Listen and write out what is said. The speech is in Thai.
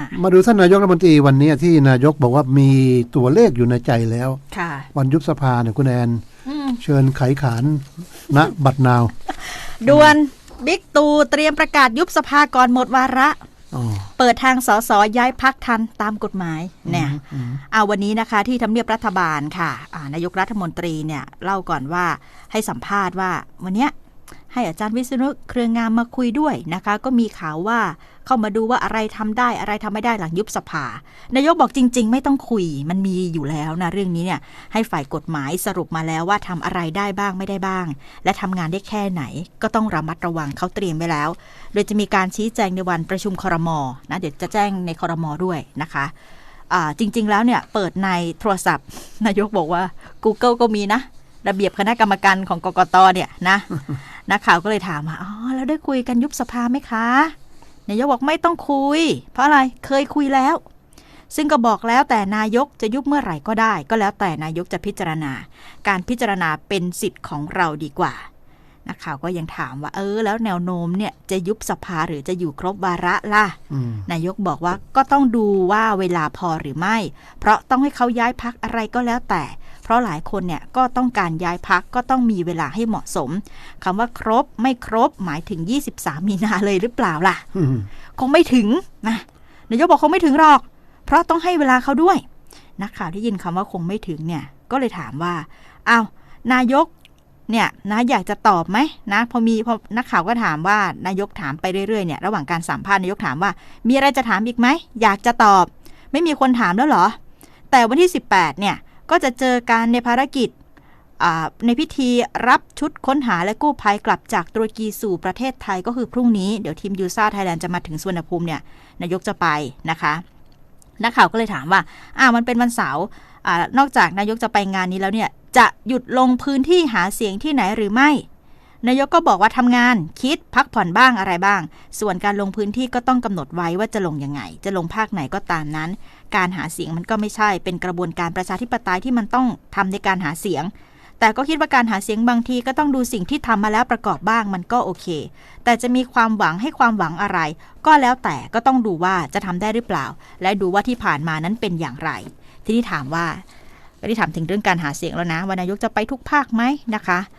อะมาดูท่านนายกรัฐมนตรีวันนี้ที่นายกบอกว่ามีตัวเลขอยู่ในใจแล้วค่ะวันยุบสภาเนี่ยคุณแอนอืมเชิญไขขานณบัตรนาวด่วนบิ๊กตูเตรียมประกาศยุบสภาก่อนหมดวาระอ๋อเปิดทางสสย้ายพักทันตามกฎหมายเนี่ยเอาวันนี้นะคะที่ทำเนียบรัฐบาลค่ะอ่านายกรัฐมนตรีเนี่ยเล่าก่อนว่าให้สัมภาษณ์ว่าวันเนี้ย ให้อาจารย์วิษณุเครืองามมาคุยด้วยนะคะ ก็มีข่าวว่าเข้ามาดูว่าอะไรทำได้อะไรทำไม่ได้หลังยุบสภา นายกบอกจริง ๆ ไม่ต้องคุยมันมีอยู่แล้วนะเรื่องนี้เนี่ยให้ฝ่ายกฎหมายสรุปมาแล้วว่าทำอะไรได้บ้างไม่ได้บ้าง และทำงานได้แค่ไหน ก็ต้องระมัดระวังเขาเตรียมไว้แล้ว โดยจะมีการชี้แจงในวันประชุมครมนะเดี๋ยวจะแจ้งในครมด้วยนะคะจริง ๆ แล้วเนี่ยเปิดในโทรศัพท์ นายกบอกว่า Google ก็มีนะ ระเบียบคณะกรรมการของกกตเนี่ยนะนักข่าวก็เลยถามว่าอ๋อแล้วได้คุยกันยุบสภาไหมคะนายกบอกไม่ต้องคุย เพราะอะไรเคยคุยแล้ว ซึ่งก็บอกแล้วแต่นายกจะยุบเมื่อไหร่ก็ได้ ก็แล้วแต่นายกจะพิจารณา การพิจารณาเป็นสิทธิ์ของเราดีกว่านักข่าวก็ยังถามว่า เออ แล้วแนวโน้มเนี่ยจะยุบสภาหรือจะอยู่ครบวาระล่ะอืมนายกบอกว่าก็ต้องดูว่าเวลาพอหรือไม่ เพราะต้องให้เขาย้ายพักอะไรก็แล้วแต่เพ ราะหลายคนเนี่ยก็ต้องการย้ายพักก็ต้องมีเวลาให้เหมาะสมคำว่าครบไม่ครบหมายถึง 23 มีนาเลยหรือเปล่าล่ะคงไม่ถึงนะนายกบอกคงไม่ถึงหรอก เพราะต้องให้เวลาเขาด้วย นักข่าวที่ยินคำว่าคงไม่ถึงเนี่ย ก็เลยถามว่าอ้าวนายกเนี่ยนะอยากจะตอบไหมนะพอมีพอนักข่าวก็ถามว่านายกถามไปเรื่อยๆเนี่ยระหว่างการสัมภาษณ์นายกถามว่า มีอะไรจะถามอีกไหมอยากจะตอบ ไม่มีคนถามแล้วเหรอ แต่วันที่ 18เนี่ย ก็จะเจอการในภารกิจในพิธีรับชุดค้นหาและกู้ภัยกลับจากตุรกีสู่ประเทศไทยก็คือพรุ่งนี้ เดี๋ยวทีมยูซ่าไทยแลนด์จะมาถึงสุวรรณภูมิเนี่ยนายกจะไปนะคะนักข่าวก็เลยถามว่าอ้าวมันเป็นวันเสาร์อนอกจากนายกจะไปงานนี้แล้วเนี่ยจะหยุดลงพื้นที่หาเสียงที่ไหนหรือไม่ นายกก็บอกว่าทำงานคิดพักผ่อนบ้างอะไรบ้าง ส่วนการลงพื้นที่ก็ต้องกำหนดไว้ว่าจะลงยังไง จะลงภาคไหนก็ตามนั้น การหาเสียงมันก็ไม่ใช่เป็นกระบวนการประชาธิปไตยที่มันต้องทำในการหาเสียง แต่ก็คิดว่าการหาเสียงบางทีก็ต้องดูสิ่งที่ทำมาแล้วประกอบบ้างมันก็โอเค แต่จะมีความหวังให้ความหวังอะไร ก็แล้วแต่ก็ต้องดูว่าจะทำได้หรือเปล่า และดูว่าที่ผ่านมานั้นเป็นอย่างไร ทีนี้ถามว่าก็ได้ถามถึงเรื่องการหาเสียงแล้วนะว่านายกจะไปทุกภาคไหมนะคะ